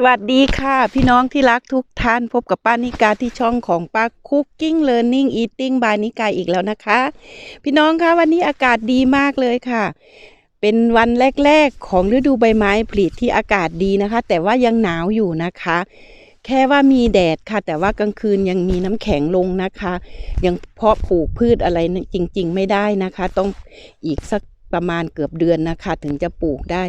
สวัสดีค่ะ พี่น้องที่รักทุกท่านพบกับป้านิกาที่ช่องของป้าคุกกิ้งเลิร์นนิ่งอีติ้งบายนิกาอีกแล้วนะคะ พี่น้องคะวันนี้อากาศดีมากเลยค่ะ เป็นวันแรกๆ ของฤดูใบไม้ผลิที่อากาศดีนะคะ แต่ว่ายังหนาวอยู่นะคะ แค่ว่ามีแดดค่ะ แต่ว่ากลางคืนยังมีน้ำแข็งลงนะคะ ยังเพาะปลูกพืชอะไรจริง ๆ ไม่ได้นะคะ ต้องอีกสัก ประมาณเกือบเดือนนะคะ ถึงจะปลูกได้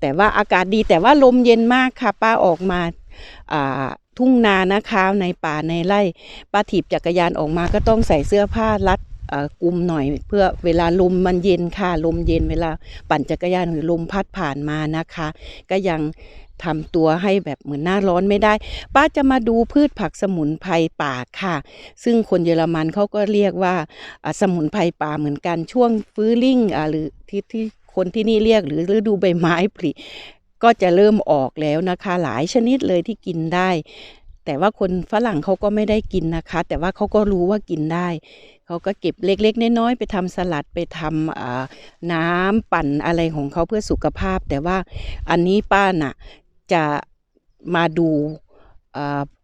แต่ว่าอากาศดีแต่ว่าลมเย็นมากค่ะ ป้าออกมาทุ่งนานะคะในป่าในไร่ป้าถีบจักรยานออกมาก็ต้องใส่เสื้อผ้ารัดกลุมหน่อยเพื่อเวลาลมมันเย็นค่ะลมเย็นเวลาปั่นจักรยานหรือลมพัดผ่านมานะคะ ก็ยัง ทำตัวให้แบบเหมือนหน้าร้อนไม่ได้ ป้าจะมาดูพืชผักสมุนไพรป่าค่ะ ซึ่งคนเยอรมันเขาก็เรียกว่าสมุนไพรป่าเหมือนกันช่วงฟื้ลิ่งอ่าหรือที่ที่คนที่นี่เรียกหรือฤดูใบไม้ผลิก็จะเริ่มออกแล้วนะคะ หลายชนิดเลยที่กินได้ แต่ว่าคนฝรั่งเขาก็ไม่ได้กินนะคะ แต่ว่าเขาก็รู้ว่ากินได้ เขาก็เก็บเล็กๆน้อยๆไปทำสลัดไปทำน้ำปั่นอะไรของเขาเพื่อสุขภาพ แต่ว่าอันนี้ป้าน่ะ จะมาดูอ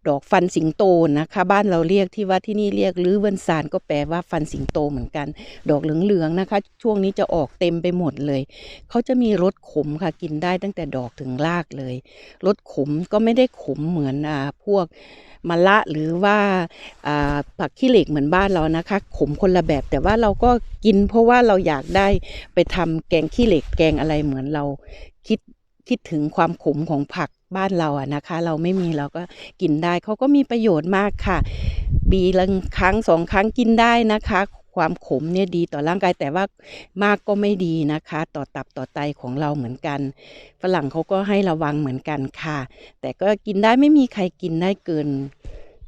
ดอกฟันสิงโตนะคะ บ้านเราเรียกที่ว่าที่นี่เรียกหรือเวนซานก็แปลว่าฟันสิงโตเหมือนกัน ดอกเหลืองๆนะคะ ช่วงนี้จะออกเต็มไปหมดเลย เขาจะมีรสขมค่ะกินได้ตั้งแต่ดอกถึงรากเลยรสขมก็ไม่ได้ขมเหมือนอพวกมะละหรือว่าอ่าผักขี้เหล็กเหมือนบ้านเรานะคะ ขมคนละแบบ แต่ว่าเราก็กินเพราะว่าเราอยากได้ไปทำแกงขี้เหล็กแกงอะไรเหมือนเราคิด คิดถึงความขมของผักบ้านเราอะนะคะ เราไม่มีเราก็กินได้เขาก็มีประโยชน์มากค่ะปีละครั้งสองครั้งกินได้นะคะ ความขมเนี่ยดีต่อร่างกายแต่ว่ามากก็ไม่ดีนะคะ ต่อตับต่อไตของเราเหมือนกัน ฝรั่งเขาก็ให้ระวังเหมือนกันค่ะ แต่ก็กินได้ไม่มีใครกินได้เกิน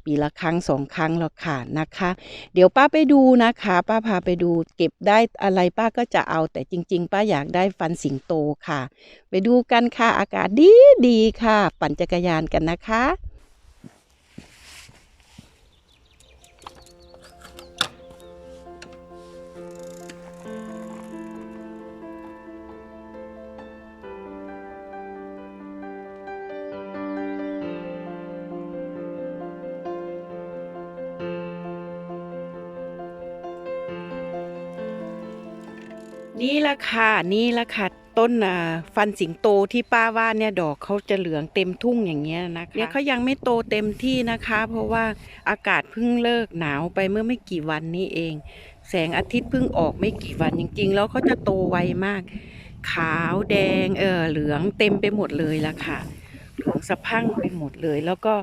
ปีละครั้งสองครั้งหรอกค่ะนะคะ เดี๋ยวป้าไปดูนะคะ ป้าพาไปดูเก็บได้อะไรป้าก็จะเอาแต่จริง ๆ ป้าอยากได้ฟันสิงโตค่ะ ไปดูกันค่ะอากาศดีดีค่ะ ปั่นจักรยานกันนะคะ นี่ละค่ะนี่ละค่ะต้นฟันสิงโตที่ป้าว่าเนี่ยดอกเขาจะเหลืองเต็มทุ่งอย่างเงี้ยนะคะเนี่ยเขายังไม่โตเต็มที่นะคะ เพราะว่าอากาศเพิ่งเลิกหนาวไปเมื่อไม่กี่วันนี้เอง แสงอาทิตย์เพิ่งออกไม่กี่วันจริง ๆ แล้วเขาจะโตไวมาก ขาวแดงเออเหลืองเต็มไปหมดเลยละค่ะเหลืองสะพั่งไปหมดเลย แล้วก็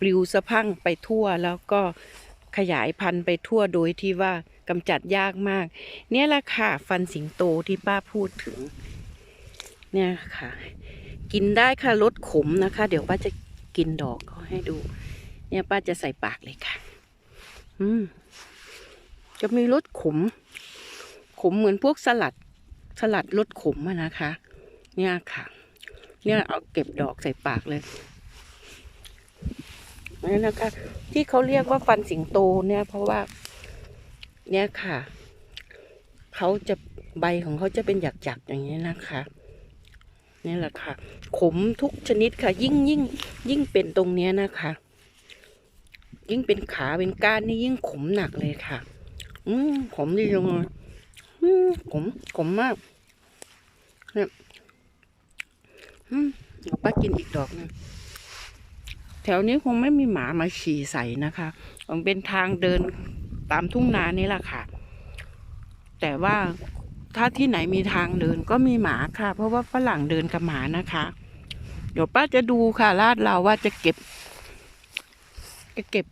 ปลิวสะพั่งไปทั่วแล้วก็ขยายพันธุ์ไปทั่วโดยที่ว่า กำจัดยากมาก เนี่ยแหละค่ะ ฟันสิงโตที่ป้าพูดถึง เนี่ยค่ะ กินได้ค่ะลดขมนะคะ เดี๋ยวป้าจะกินดอกเขาให้ดู เนี่ยป้าจะใส่ปากเลยค่ะ อืม จะมีรสขม ขมเหมือนพวกสลัด สลัดรสขมอะนะคะ เนี่ยค่ะ เนี่ยเอาเก็บดอกใส่ปากเลยนี่นะคะที่เขาเรียกว่าฟันสิงโตเนี่ยเพราะว่า เนี่ยค่ะ เขาจะใบของเขาจะเป็นหยักๆอย่างนี้นะคะนี่แหละค่ะ ขมทุกชนิดค่ะ ยิ่งยิ่งยิ่งเป็นตรงเนี้ยนะคะ ยิ่งเป็นขาเป็นก้านนี่ยิ่งขมหนักเลยค่ะ อืมขมดีจังเลยอืมขมขมมากเนี่ยอืมเดี๋ยวป้ากินอีกดอกหนึงแถวนี้คงไม่มีหมามาฉี่ใส่นะคะมันเป็นทางเดิน ตามทุ่งนานี่แหละค่ะ แต่ว่าถ้าที่ไหนมีทางเดินก็มีหมาค่ะ เพราะว่าฝรั่งเดินกับหมานะคะ เดี๋ยวป้าจะดูค่ะลาดเราว่าจะเก็บ จะเก็บ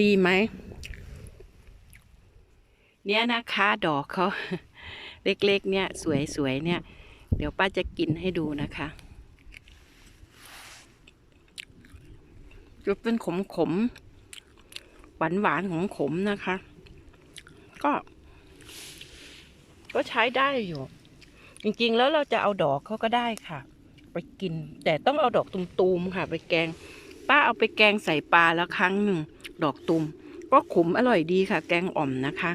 ดีไหมเนี่ยนะคะดอกเขาเล็กๆ เนี่ยสวยๆเนี่ย เดี๋ยวป้าจะกินให้ดูนะคะจะเป็นขมๆ หวานหวานของขมนะคะ ก็ ก็ใช้ได้อยู่ จริงๆแล้วเราจะเอาดอกเขาก็ได้ค่ะ ไปกิน แต่ต้องเอาดอกตุมๆค่ะ ไปแกง ป้าเอาไปแกงใส่ปลาแล้วครั้งหนึ่งดอกตุม ก็ขมอร่อยดีค่ะ แกงอ่อมนะคะ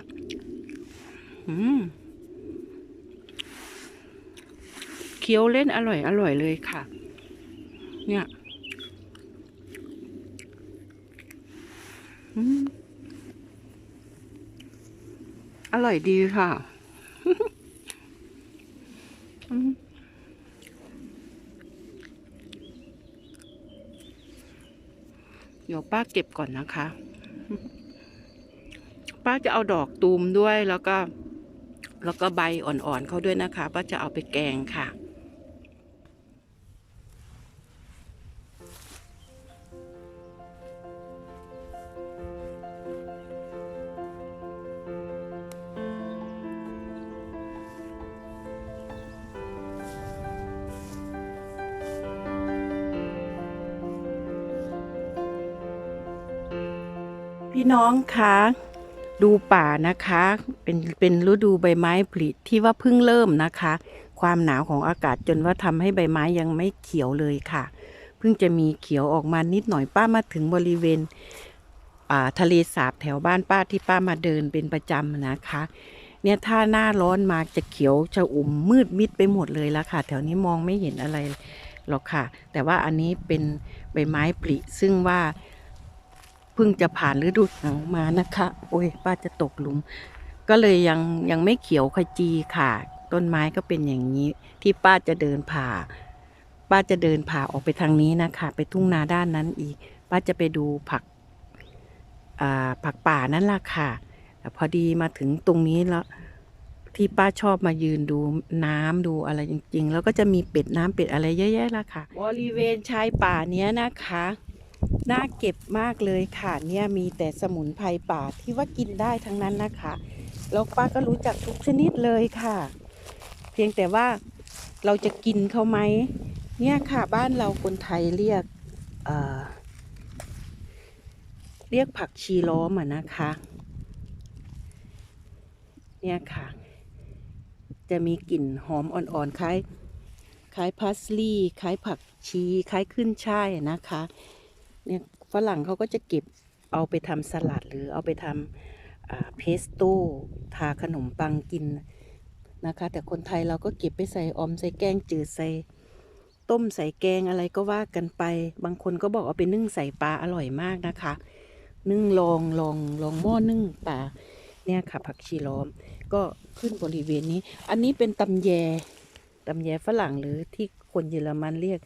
อืมเคี้ยวเล่นอร่อยอร่อยเลยค่ะ เนี่ย อร่อยดีค่ะ เดี๋ยวป้าเก็บก่อนนะคะ ป้าจะเอาดอกตูมด้วยแล้วก็ แล้วก็ใบอ่อนๆเขาด้วยนะคะ ป้าจะเอาไปแกงค่ะ พี่น้องคะดูป่านะคะ เป็นเป็นฤดูใบไม้ผลิที่ว่าเพิ่งเริ่มนะคะ ความหนาวของอากาศจนว่าทำให้ใบไม้ยังไม่เขียวเลยค่ะ เพิ่งจะมีเขียวออกมานิดหน่อยป้ามาถึงบริเวณทะเลสาบแถวบ้านป้าที่ป้ามาเดินเป็นประจำนะคะ เนี่ยถ้าหน้าร้อนมาจะเขียวชะอุ่มมืดมิดไปหมดเลยละค่ะ แถวนี้มองไม่เห็นอะไรหรอกค่ะ แต่ว่าอันนี้เป็นใบไม้ผลิซึ่งว่า พิ่งจะผ่านฤดูหนาวมานะคะ โอ้ยป้าจะตกหลุม ก็เลยยังยังไม่เขียวขจีค่ะ ต้นไม้ก็เป็นอย่างนี้ ที่ป้าจะเดินผ่า ป้าจะเดินผ่าออกไปทางนี้นะคะ ไปทุ่งนาด้านนั้นอีก ป้าจะไปดูผักผักป่านั่นล่ะค่ะพอดีมาถึงตรงนี้แล้วที่ป้าชอบมายืนดูน้ำดูอะไรจริง ๆ แล้วก็จะมีเป็ดน้ำเป็ดอะไรเยอะแยะละค่ะ บริเวณชายป่าเนี้ยนะคะ น่าเก็บมากเลยค่ะเนี่ยมีแต่สมุนไพรป่าที่ว่ากินได้ทั้งนั้นนะคะแล้วป้าก็รู้จักทุกชนิดเลยค่ะ เพียงแต่ว่าเราจะกินเขาไหมเนี่ยค่ะบ้านเราคนไทยเรียกเเรียกผักชีล้อมอะนะคะ เนี่ยค่ะ จะมีกลิ่นหอมอ่อนๆคล้ายคล้ายพาสลีย์คล้ายผักชีคล้ายขึ้นช่ายนะคะ เนี่ยฝรั่งเขาก็จะเก็บเอาไปทำสลัดหรือเอาไปทำเพสโต้ทาขนมปังกินนะคะ แต่คนไทยเราก็เก็บไปใส่ออมใส่แกงจืดใส่ต้มใส่แกงอะไรก็ว่ากันไป บางคนก็บอกเอาไปนึ่งใส่ปลาอร่อยมากนะคะ นึ่งลองลองลองหม้อนึ่งปลาเนี่ยค่ะผักชีล้อมก็ขึ้นบริเวณนี้ อันนี้เป็นตำแยตำแยฝรั่งหรือที่คนเยอรมันเรียก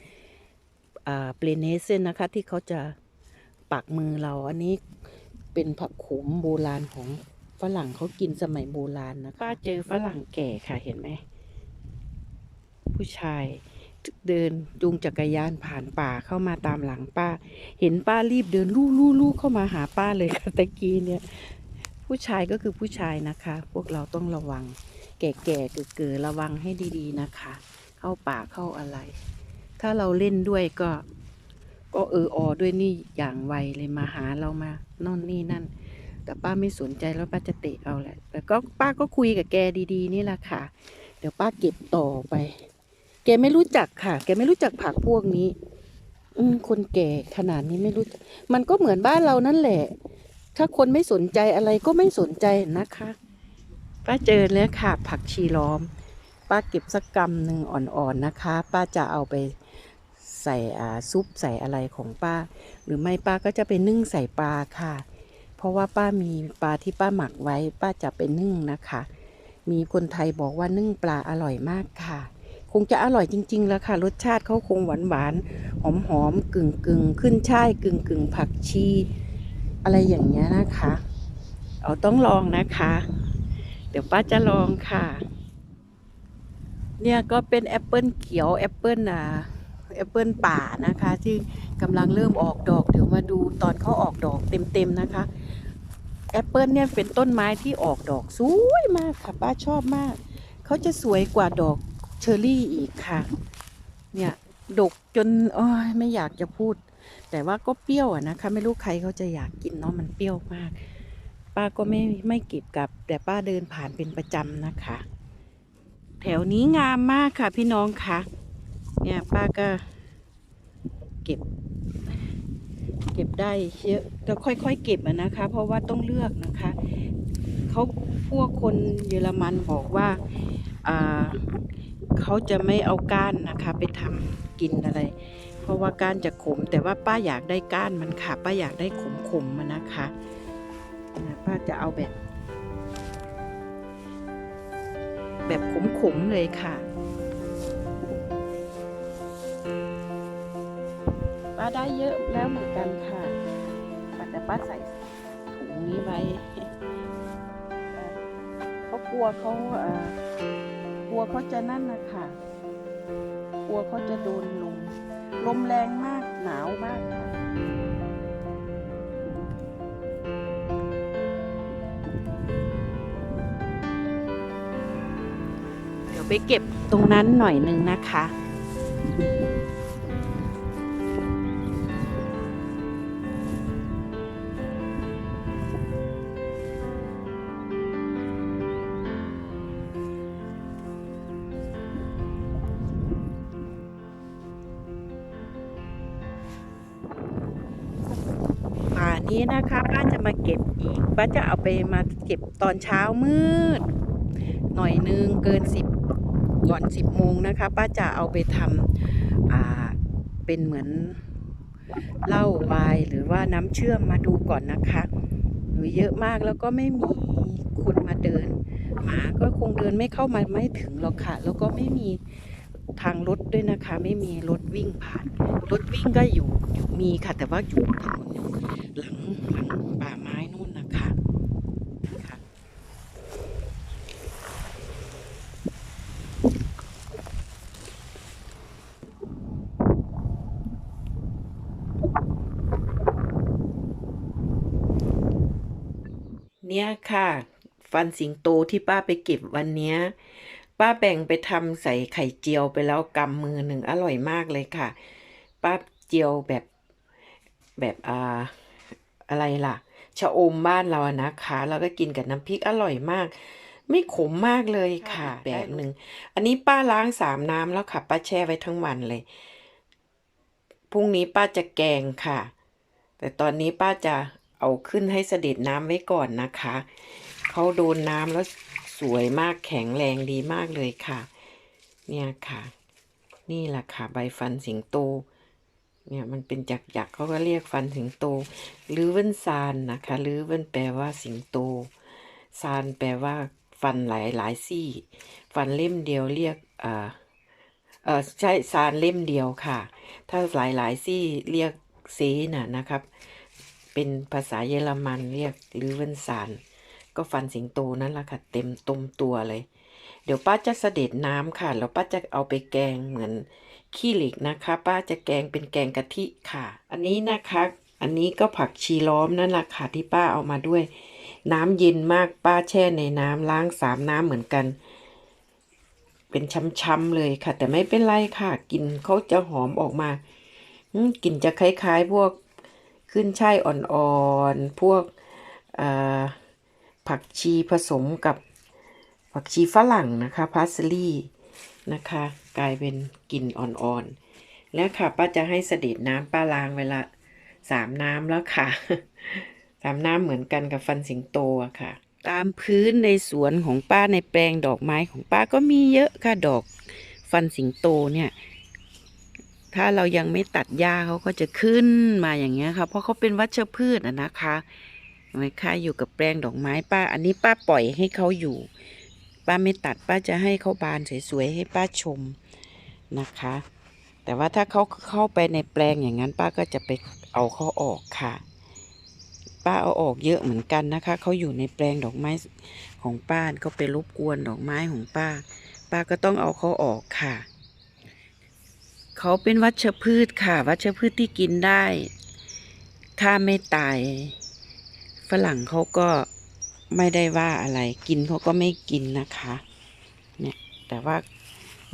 เปลเนเซนนะคะ ที่เขาจะปักมือเราอันนี้เป็นผักขมโบราณของฝรั่งเขากินสมัยโบราณนะป้าเจอฝรั่งแก่ค่ะเห็นไหม ผู้ชายเดินจูงจักรยานผ่านป่าเข้ามาตามหลังป้า เห็นป้ารีบเดินลู่ลู่ลู่เข้ามาหาป้าเลยค่ะตะกี้เนี่ย ผู้ชายก็คือผู้ชายนะคะ พวกเราต้องระวัง แก่ๆเก๋ๆระวังให้ดีๆนะคะ เข้าป่าเข้าอะไร ถ้าเราเล่นด้วยก็ ก็เอออด้วยนี่อย่างไวเลยมาหาเรามาน่นนี่นั่น แต่ป้าไม่สนใจแล้วป้าจะเตะเอาแหละ แต่ก็ป้าก็คุยกับแกดี ๆ นี่แหละค่ะ เดี๋ยวป้าเก็บต่อไป แกไม่รู้จักค่ะ แกไม่รู้จักผักพวกนี้ อืมคนแก่ขนาดนี้ไม่รู้มันก็เหมือนบ้านเรานั่นแหละ ถ้าคนไม่สนใจอะไรก็ไม่สนใจนะคะป้าเจอแล้วค่ะ ผักชีล้อม ป้าเก็บสักกำหนึ่งอ่อนๆนะคะ ป้าจะเอาไป ใส่ซุปใส่อะไรของป้า หรือไม่ป้าก็จะไปนึ่งใส่ปลาค่ะ เพราะว่าป้ามีปลาที่ป้าหมักไว้ ป้าจะไปนึ่งนะคะ มีคนไทยบอกว่านึ่งปลาอร่อยมากค่ะ คงจะอร่อยจริง ๆ แล้วค่ะ รสชาติเขาคงหวานหวานๆหอมหอมๆกึ่งกึ่งขึ้นช่ายกึ่งกึ่งผักชี อะไรอย่างเงี้ยนะคะ เอาต้องลองนะคะ เดี๋ยวป้าจะลองค่ะเนี่ยก็เป็นแอปเปิลเขียวแอปเปิลอ่า แอปเปิลป่านะคะ ที่กำลังเริ่มออกดอก เดี๋ยวมาดูตอนเขาออกดอกเต็มๆนะคะแอปเปิลเนี่ยเป็นต้นไม้ที่ออกดอกสวยมากค่ะ ป้าชอบมาก เขาจะสวยกว่าดอกเชอร์รี่อีกค่ะ เนี่ยดกจนโอ้ยไม่อยากจะพูด แต่ว่าก็เปรี้ยวอะนะคะ ไม่รู้ใครเขาจะอยากกินเนาะมันเปรี้ยวมาก ป้าก็ไม่ไม่เก็บกลับ แต่ป้าเดินผ่านเป็นประจำนะคะ แถวนี้งามมากค่ะพี่น้องคะ เนี่ยป้าก็เก็บ เก็บได้เยอะแต่ค่อยๆเก็บอะนะคะ เพราะว่าต้องเลือกนะคะเขาพวกคนเยอรมันบอกว่าเขาจะไม่เอาก้านนะคะ ไปทำกินอะไร เพราะว่าก้านจะขม แต่ว่าป้าอยากได้ก้านมันค่ะ ป้าอยากได้ขมขมๆมันนะคะป้าจะเอาแบบ แบบขมขมๆเลยค่ะาได้เยอะแล้วเหมือนกันค่ะแต่ป้าใส่ถุงนี้ไว้เขากลัวเขาเอ่อกลัวเขาจะนั่นนะคะกลัวเขาจะโดนลมลมแรงมากหนาวมากค่ะเดี๋ยวไปเก็บตรงนั้นหน่อยนึงนะคะ นี้นะคะป้าจะมาเก็บอีกป้าจะเอาไปมาเก็บตอนเช้ามืด หน่อยนึงเกินสิบก่อนสิบโมงนะคะป้าจะเอาไปทำอ่าเป็นเหมือนเหล้าวน์หรือว่าน้ำเชื่อมมาดูก่อนนะคะหนูเยอะมากแล้วก็ไม่มีคนมาเดิน หมาก็คงเดินไม่เข้ามาไม่ถึงหรอกค่ะ แล้วก็ไม่มี ทางรถด้วยนะคะ ไม่มีรถวิ่งผ่าน รถวิ่งก็อยู่อยู่มีค่ะ แต่ว่าอยู่ถนนหลังหลังป่าไม้นู่นนะคะค่ะเนี่ยค่ะ ฟันสิงโตที่ป้าไปเก็บวันเนี้ย ป้าแบ่งไปทำใส่ไข่เจียวไปแล้วกำมือหนึ่งอร่อยมากเลยค่ะ ป้าเจียวแบบแบบอ่าอะไรล่ะชะอมบ้านเราอะนะคะแล้วก็กินกับน้ำพริกอร่อยมาก ไม่ขมมากเลยค่ะ แบบหนึ่งอันนี้ป้าล้างสามน้ำแล้วค่ะ ป้าแช่ไว้ทั้งวันเลยพรุ่งนี้ป้าจะแกงค่ะ แต่ตอนนี้ป้าจะเอาขึ้นให้เสด็จน้ำไว้ก่อนนะคะเขาโดนน้ำแล้ว สวยมากแข็งแรงดีมากเลยค่ะ เนี่ยค่ะ นี่แหละค่ะ ใบฟันสิงโต เนี่ยมันเป็นจักรยักเขาก็เรียกฟันสิงโต หรือเว้นซานนะคะหรือเว้นแปลว่าสิงโต ซานแปลว่าฟันหลายหลายซี่ ฟันเล่มเดียวเรียกเอ่าเออใช่ซานเล่มเดียวค่ะ ถ้าหลายหลายซี่เรียกเซน่ะนะครับ เป็นภาษาเยอรมันเรียกหรือเวนซาน ก็ฟันสิงโตนั่นแหละค่ะ เต็มตุมตัวเลย เดี๋ยวป้าจะเสด็จน้ำค่ะ แล้วป้าจะเอาไปแกงเหมือนขี้เหล็กนะคะ ป้าจะแกงเป็นแกงกะทิค่ะ อันนี้นะคะ อันนี้ก็ผักชีล้อมนั่นแหละค่ะที่ป้าเอามาด้วย น้ำเย็นมากป้าแช่ในน้ำล้างสามน้ำเหมือนกัน เป็นช้ำๆเลยค่ะ แต่ไม่เป็นไรค่ะกลินเขาจะหอมออกมาอืกลิ่นจะคล้ายๆพวกขึ้นช่ายอ่อนๆ พวกอ่อ ผักชีผสมกับผักชีฝรั่งนะคะพาสลีย์นะคะ กลายเป็นกลิ่นอ่อนๆ แล้วค่ะป้าจะให้เสด็จน้ำป้าล้างเวลาสามน้ำแล้วค่ะสามน้ำเหมือนกันกับฟันสิงโตอะค่ะ ตามพื้นในสวนของป้าในแปลงดอกไม้ของป้าก็มีเยอะค่ะดอกฟันสิงโตเนี่ย ถ้าเรายังไม่ตัดหญ้าเขาก็จะขึ้นมาอย่างเงี้ยค่ะ เพราะเขาเป็นวัชพืชอะนะคะ นไหมคะอยู่กับแปลงดอกไม้ป้า อันนี้ป้าปล่อยให้เขาอยู่ ป้าไม่ตัดป้าจะให้เขาบานสวยๆให้ป้าชมนะคะ แต่ว่าถ้าเขาเข้าไปในแปลงอย่างนั้น ป้าก็จะไปเอาเขาออกค่ะ ป้าเอาออกเยอะเหมือนกันนะคะเขาอยู่ในแปลงดอกไม้ของป้าก็ไปรบกวนดอกไม้ของป้า ป้าก็ต้องเอาเขาออกค่ะเขาเป็นวัชพืชค่ะ วัชพืชที่กินได้ ถ้าไม่ตาย ฝรั่งเขาก็ไม่ได้ว่าอะไร กินเขาก็ไม่กินนะคะ เนี่ยแต่ว่า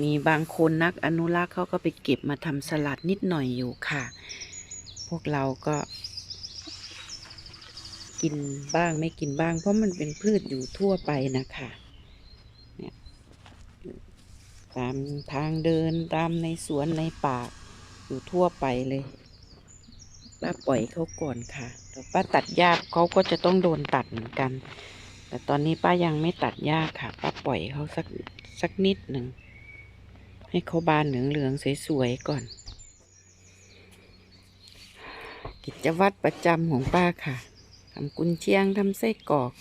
มีบางคนนักอนุรักษ์เขาก็ไปเก็บมาทำสลัดนิดหน่อยอยู่ค่ะ พวกเราก็ กินบ้างไม่กินบ้าง เพราะมันเป็นพืชอยู่ทั่วไปนะคะเนี่ยตามทางเดินตามในสวนในป่าอยู่ทั่วไปเลยป้าปล่อยเขาก่อนค่ะ ป้าตัดหญ้าเขาก็จะต้องโดนตัดเหมือนกัน แต่ตอนนี้ป้ายังไม่ตัดหญ้าค่ะ ป้าปล่อยเขาสักสักนิดหนึ่ง ให้เขาบานเหลืองๆสวยๆก่อน กิจวัตรประจำของป้าค่ะทำกุนเชียงทำไส้กรอก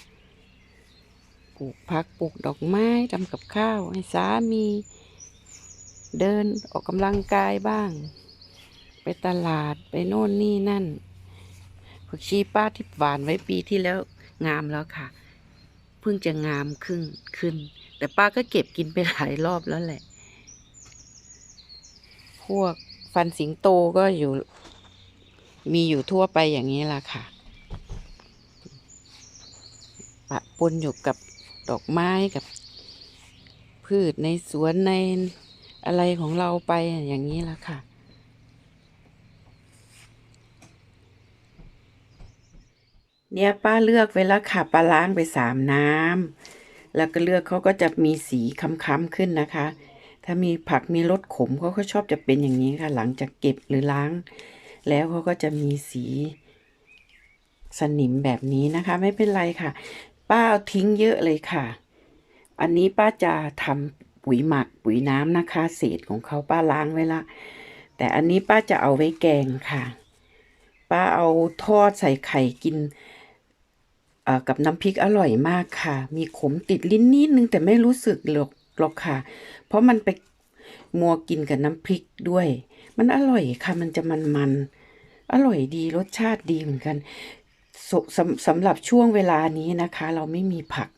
ปลูกผักปลูกดอกไม้ทำกับข้าว ให้สามี เดินออกกำลังกายบ้าง ไปตลาดไปโน่นนี่นั่น ผักชีป้าที่หวานไว้ปีที่แล้วงามแล้วค่ะ เพิ่งจะงามขึ้นขึ้น แต่ป้าก็เก็บกินไปหลายรอบแล้วแหละ พวกฟันสิงโตก็อยู่ มีอยู่ทั่วไปอย่างนี้ล่ะค่ะ ปะปนอยู่กับดอกไม้กับ พืชในสวนในอะไรของเราไปอย่างนี้ล่ะค่ะ เนี่ยป้าเลือกไว้แล้วค่ะป้าล้างไปสามน้ำแล้วก็เลือกเขาก็จะมีสีค้ำๆขึ้นนะคะ ถ้ามีผักมีรสขมเขาก็ชอบจะเป็นอย่างนี้ค่ะ หลังจากเก็บหรือล้าง แล้วเขาก็จะมีสีสนิมแบบนี้นะคะ ไม่เป็นไรค่ะ ป้าเอาทิ้งเยอะเลยค่ะ อันนี้ป้าจะทำปุ๋ยหมักปุ๋ยน้ำนะคะ เศษของเขาป้าล้างไว้ละแต่อันนี้ป้าจะเอาไว้แกงค่ะ ป้าเอาทอดใส่ไข่กิน กับน้ำพริกอร่อยมากค่ะ มีขมติดลิ้นนิดนึงแต่ไม่รู้สึกหรอกหรอกค่ะ เพราะมันไปมัวกินกับน้ำพริกด้วย มันอร่อยค่ะ มันจะมันมันๆอร่อยดีรสชาติดีเหมือนกันสสำสำหรับช่วงเวลานี้นะคะ เราไม่มีผัก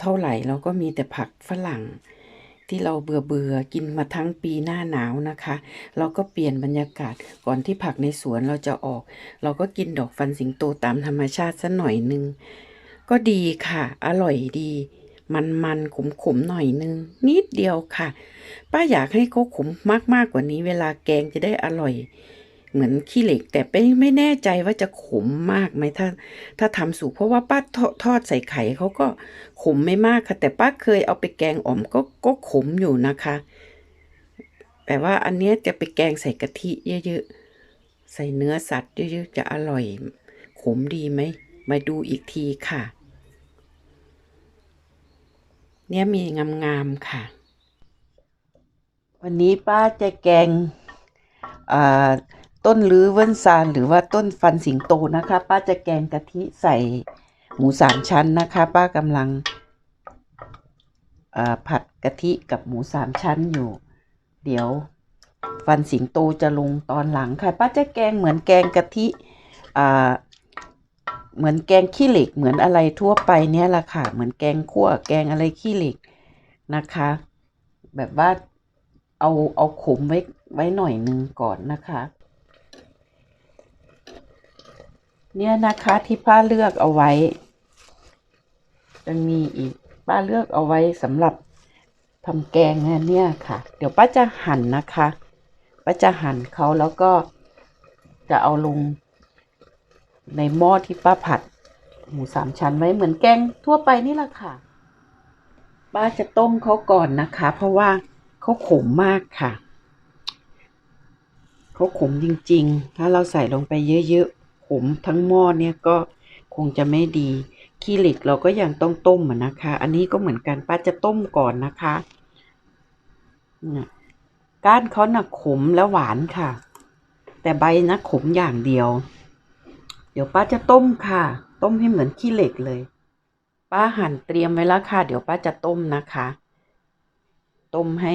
เท่าไหร่เราก็มีแต่ผักฝรั่ง ที่เราเบื่อเบื่อๆกินมาทั้งปีหน้าหนาวนะคะ เราก็เปลี่ยนบรรยากาศก่อนที่ผักในสวนเราจะออก เราก็กินดอกฟันสิงโตตามธรรมชาติสัหน่อยนึง ก็ดีค่ะ อร่อยดี มันมันขมขมๆหน่อยนึง นิดเดียวค่ะ ป้าอยากให้เขาขมมากมากๆกว่านี้ เวลาแกงจะได้อร่อย เหมือนขี้เหล็ก แต่ไม่ไม่แน่ใจว่าจะขมมากไหมถ้า ถ้าทำสุกเพราะว่าป้าทอทอดใส่ไข่เขาก็ขมไม่มากค่ะ แต่ป้าเคยเอาไปแกงอ่อมก็ก็ขมอยู่นะคะ แต่ว่าอันนี้จะไปแกงใส่กะทิเยอะๆ ใส่เนื้อสัตว์เยอะๆ จะอร่อย ขมดีไหมมาดูอีกทีค่ะ เนี่ยมีงามๆค่ะ วันนี้ป้าจะแกงอ่า ต้นลือเวิ้นซานหรือว่าต้นฟันสิงโตนะคะ ป้าจะแกงกะทิใส่หมูสามชั้นนะคะ ป้ากำลังผัดกะทิกับหมูสามชั้นอยู่ เดี๋ยวฟันสิงโตจะลงตอนหลังค่ะ ป้าจะแกงเหมือนแกงกะทิเหมือนแกงขี้เหล็กเหมือนอะไรทั่วไปเนี่ยแหละค่ะ เหมือนแกงขั่วแกงอะไรขี้เหล็กนะคะ แบบว่าเอาเอาขมไว้ไว้หน่อยนึงก่อนนะคะ เนี่ยนะคะที่ป้าเลือกเอาไว้จะมีอีกป้าเลือกเอาไว้สำหรับทำแกงนะเนี่ยค่ะ เดี๋ยวป้าจะหั่นนะคะป้าจะหั่นเขาแล้วก็จะเอาลงในหม้อที่ป้าผัด หมูสามชั้นไว้เหมือนแกงทั่วไปนี่แหละค่ะ ป้าจะต้มเขาก่อนนะคะ เพราะว่าเขาขมมากค่ะเขาขมจริง ๆ ถ้าเราใส่ลงไปเยอะๆ ขมทั้งหม้อเนี่ยก็คงจะไม่ดีขี้เหล็กเราก็ยังต้องต้มนะคะ อันนี้ก็เหมือนกันป้าจะต้มก่อนนะคะก้านเขาหนักขมและหวานค่ะ แต่ใบนะขมอย่างเดียว เดี๋ยวป้าจะต้มค่ะ ต้มให้เหมือนขี้เหล็กเลย ป้าหั่นเตรียมไว้แล้วค่ะ เดี๋ยวป้าจะต้มนะคะ ต้มให้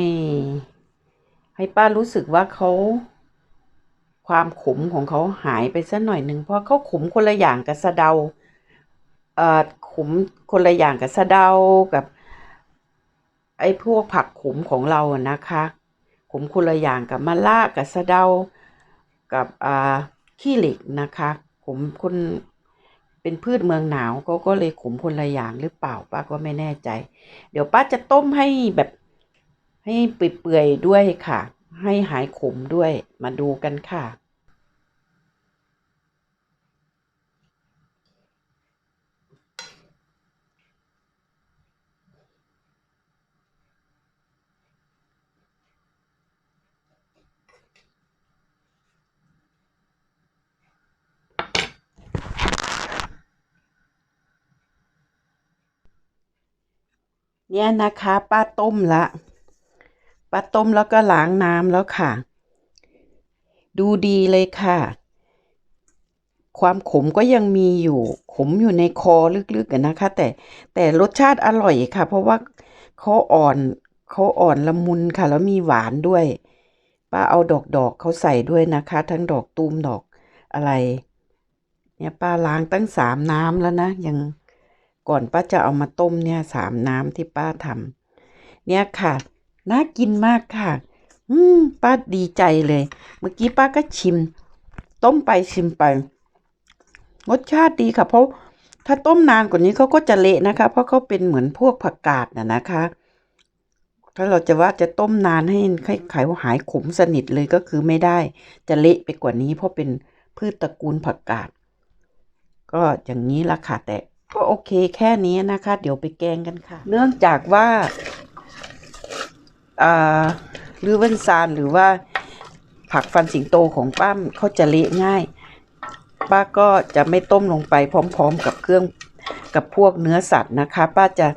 ให้ป้ารู้สึกว่าเขา ความขมของเขาหายไปสักหน่อยหนึ่งเพราะเขาขมคนละอย่างกับสะเดาเอ่อขมคนละอย่างกับสะเดากับ ไอ้พวกผักขมของเราอะนะคะ ขมคนละอย่างกับมะละกับสะเดากับอ่าขี้เหล็กนะคะขมคนเป็นพืชเมืองหนาวเขาก็เลยขมคนละอย่างหรือเปล่าป้าก็ไม่แน่ใจ เดี๋ยวป้าจะต้มให้แบบให้เปื่อยๆด้วยค่ะ ให้หายขมด้วยมาดูกันค่ะ เนี่ยนะคะ ป้าต้มละ ป้าต้มแล้วก็ล้างน้ำแล้วค่ะ ดูดีเลยค่ะ ความขมก็ยังมีอยู่ ขมอยู่ในคอลึกๆกันนะคะ แต่แต่รสชาติอร่อยค่ะ เพราะว่าเขาอ่อนเขาอ่อนละมุนค่ะ แล้วมีหวานด้วยป้าเอาดอกดอกเขาใส่ด้วยนะคะ ทั้งดอกตูมดอกอะไร เนี่ยป้าล้างตั้งสามน้ำแล้วนะยังก่อนป้าจะเอามาต้มเนี่ยสามน้ำที่ป้าทำเนี่ยค่ะ น่ากินมากค่ะ อืม ป้าดีใจเลย เมื่อกี้ป้าก็ชิม ต้มไปชิมไป รสชาติดีค่ะ เพราะถ้าต้มนานกว่านี้เขาก็จะเละนะคะ เพราะเขาเป็นเหมือนพวกผักกาดน่ะนะคะ ถ้าเราจะว่าจะต้มนานให้ให้ไข่หายขมสนิทเลยก็คือไม่ได้ จะเละไปกว่านี้ เพราะเป็นพืชตระกูลผักกาด ก็อย่างนี้ละค่ะแต่ก็โอเคแค่นี้นะคะ เดี๋ยวไปแกงกันค่ะ เนื่องจากว่า หรือเวนซานหรือว่าผักฟันสิงโตของป้ามเขาจะเละง่าย ป้าก็จะไม่ต้มลงไปพร้อม ๆ กับเครื่องกับพวกเนื้อสัตว์นะคะ ป้าจะ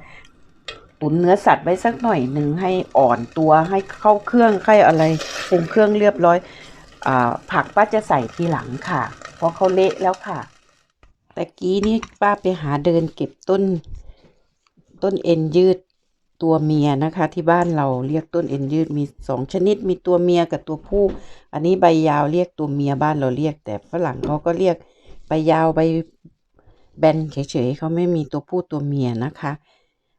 ตุ๋นเนื้อสัตว์ไว้สักหน่อยหนึ่งให้อ่อนตัวให้เข้าเครื่องให้อะไรปรุงเครื่องเรียบร้อยอผักป้าจะใส่ทีหลังค่ะ เพราะเขาเละแล้วค่ะแต่กี้นี่ป้าไปหาเดินเก็บต้น ต้นเอ็นยืด ตัวเมียนะคะ ที่บ้านเราเรียกต้นเอ็นยืดมีสองชนิด มีตัวเมียกับตัวผู้ อันนี้ใบยาวเรียกตัวเมียบ้านเราเรียก แต่ฝรั่งเขาก็เรียกใบยาวใบแบนเฉยๆเขาไม่มีตัวผู้ตัวเมียนะคะ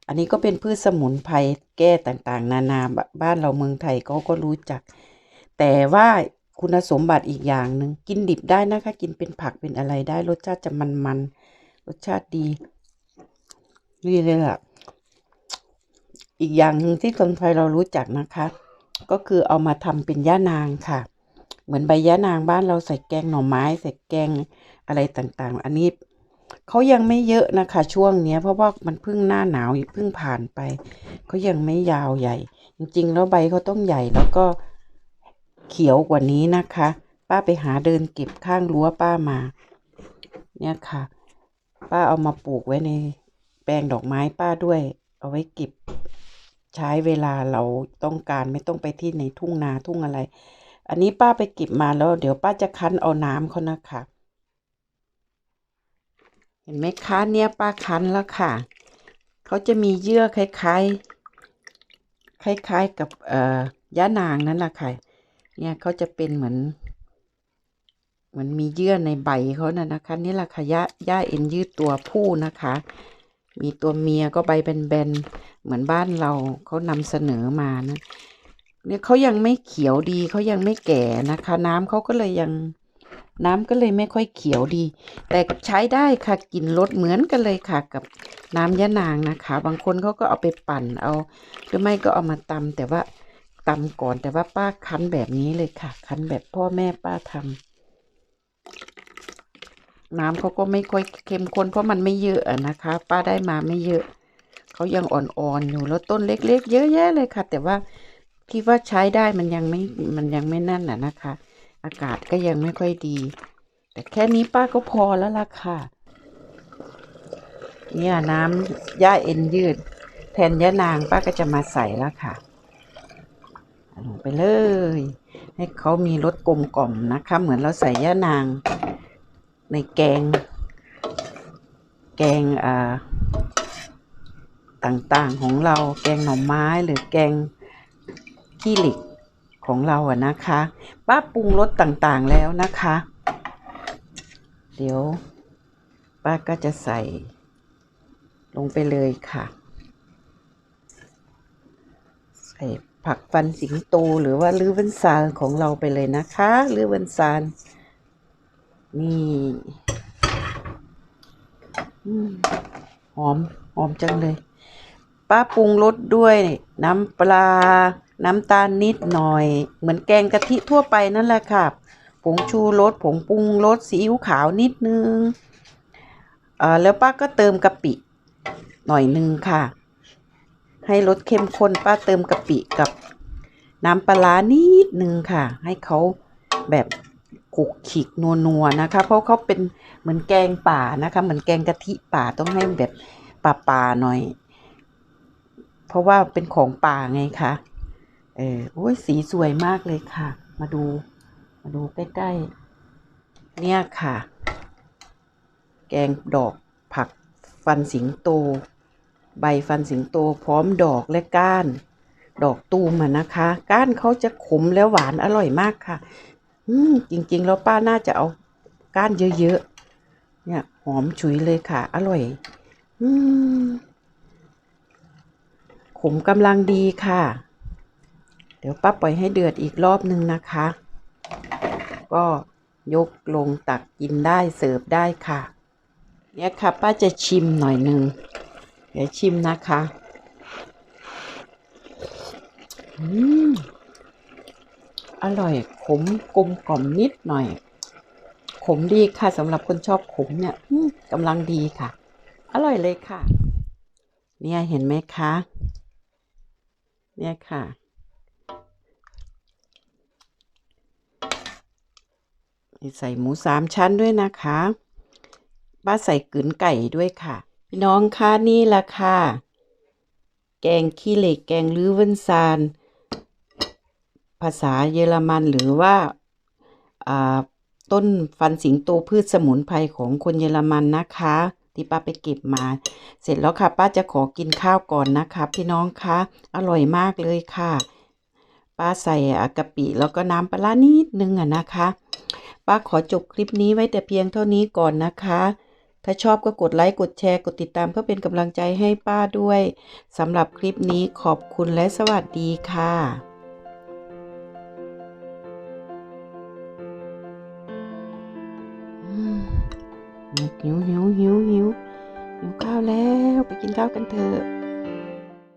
อันนี้ก็เป็นพืชสมุนไพรแก้ต่างๆ นานาบ้านเราเมืองไทยเขาก็รู้จัก แต่ว่าคุณสมบัติอีกอย่างหนึ่งกินดิบได้นะคะ กินเป็นผักเป็นอะไรได้รสชาติจะมันๆรสชาติดีนี่เลยล่ะ อีกอย่างหนึ่งที่คนไทยเรารู้จักนะคะ ก็คือเอามาทำเป็นย่านางค่ะ เหมือนใบย่านางบ้านเราใส่แกงหน่อไม้ใส่แกงอะไรต่างๆ อันนี้เขายังไม่เยอะนะคะ ช่วงเนี้ยเพราะว่ามันเพิ่งหน้าหนาวเพิ่งผ่านไปเขายังไม่ยาวใหญ่ จริงๆ แล้วใบเขาต้องใหญ่แล้วก็เขียวกว่านี้นะคะ ป้าไปหาเดินเก็บข้างรั้วป้ามา เนี่ยค่ะ ป้าเอามาปลูกไว้ในแปลงดอกไม้ป้าด้วย เอาไว้เก็บ ใช้เวลาเราต้องการไม่ต้องไปที่ในทุ่งนาทุ่งอะไร อันนี้ป้าไปเก็บมาแล้ว เดี๋ยวป้าจะคั้นเอาน้ำเขานะคะเห็นไหมคะเนี่ยป้าคั้นแล้วค่ะ เขาจะมีเยื่อคล้ายๆ คล้ายๆกับเอ่อย่านางนั่นแหละค่ะ เนี่ยเขาจะเป็นเหมือน เหมือนมีเยื่อในใบเขาน่ะนะคะ นี่แหละค่ะย่าย่าเอ็นยืดตัวผู้นะคะ มีตัวเมียก็ใบแบนๆเหมือนบ้านเราเขานำเสนอมานะเนี่ยเขายังไม่เขียวดีเขายังไม่แก่นะคะ น้ำเขาก็เลยยังน้ำก็เลยไม่ค่อยเขียวดี แต่ใช้ได้ค่ะกลิ่นรสเหมือนกันเลยค่ะกับน้ำยะนางนะคะ บางคนเขาก็เอาไปปั่นเอา หรือไม่ก็เอามาตำแต่ว่าตำก่อนแต่ว่าป้าคั้นแบบนี้เลยค่ะ คั้นแบบพ่อแม่ป้าทำ น้ำเขาก็ไม่ค่อยเข้มข้นเพราะมันไม่เยอะนะคะ ป้าได้มาไม่เยอะ เขายังอ่อนๆอยู่แล้วต้นเล็กๆ เยอะแยะเลยค่ะ แต่ว่าคิดว่าใช้ได้มันยังไม่มันยังไม่นั่นน่ะนะคะ อากาศก็ยังไม่ค่อยดี แต่แค่นี้ป้าก็พอแล้วล่ะค่ะ เนี่ยน้ำย่าเอ็นยืด แทนย่านางป้าก็จะมาใส่แล้วค่ะลงไปเลย ให้เขามีรสกลมกล่อมนะคะ เหมือนเราใส่ย่านาง ในแกง แกงอ่าต่างๆของเราแกงหน่อไม้หรือแกงขี้เหล็กของเราอะนะคะป้าปรุงรสต่างๆแล้วนะคะ เดี๋ยว ป้าก็จะใส่ ลงไปเลยค่ะ ใส่ผักฟันสิงโตหรือว่าลือเวนซานของเราไปเลยนะคะลือเวนซาน นี่หอม หอมจังเลย ป้าปรุงรสด้วยน้ำปลา น้ำตาลนิดหน่อย เหมือนแกงกะทิทั่วไปนั่นแหละค่ะ ผงชูรสผงปรุงรสซีอิ๊วขาวนิดนึงเอ่อแล้วป้าก็เติมกะปิ หน่อยนึงค่ะ ให้รสเข้มข้นป้าเติมกะปิกับน้ำปลานิดนึงค่ะ ให้เขาแบบ ขุกขิกนัวๆนะคะ เพราะเขาเป็นเหมือนแกงป่านะคะ เหมือนแกงกะทิป่าต้องให้แบบป่าๆหน่อย เพราะว่าเป็นของป่าไงคะเออโอ้ยสีสวยมากเลยค่ะ มาดูมาดูใกล้ๆ เนี่ยค่ะ แกงดอกผักฟันสิงโต ใบฟันสิงโตพร้อมดอกและก้าน ดอกตูมอะนะคะ ก้านเขาจะขมและหวานอร่อยมากค่ะ อืมจริง ๆ แล้วป้าน่าจะเอาก้านเยอะๆ เนี่ย หอมฉุยเลยค่ะ อร่อย อืมขมกำลังดีค่ะ เดี๋ยวป้าปล่อยให้เดือดอีกรอบนึงนะคะ ก็ยกลงตักกินได้เสิร์ฟได้ค่ะ เนี่ยค่ะ ป้าจะชิมหน่อยหนึ่งเดี๋ยวชิมนะคะ อืม อร่อยขมกลมกล่อมนิดหน่อย ขมดีค่ะสำหรับคนชอบขมเนี่ยกำลังดีค่ะ อร่อยเลยค่ะ เนี่ยเห็นไหมคะ เนี่ยค่ะ ใส่หมูสามชั้นด้วยนะคะป้าใส่กลืนไก่ด้วยค่ะ พี่น้องคะนี่ละค่ะ แกงขี้เหล็กแกงลือเวนซาน ภาษาเยอรมันหรือว่าต้นฟันสิงโตพืชสมุนไพรของคนเยอรมันนะคะที่ป้าไปเก็บมา เสร็จแล้วค่ะ ป้าจะขอกินข้าวก่อนนะคะพี่น้องคะอร่อยมากเลยค่ะ ป้าใส่กะปิแล้วก็น้ำปลาร้านิดนึงอะนะคะ ป้าขอจบคลิปนี้ไว้แต่เพียงเท่านี้ก่อนนะคะ ถ้าชอบก็กดไลค์กดแชร์กดติดตามเพื่อเป็นกำลังใจให้ป้าด้วยสำหรับคลิปนี้ขอบคุณและสวัสดีค่ะ หิวหิวหิวหิวหิวข้าวแล้วไปกินข้าวกันเถอะ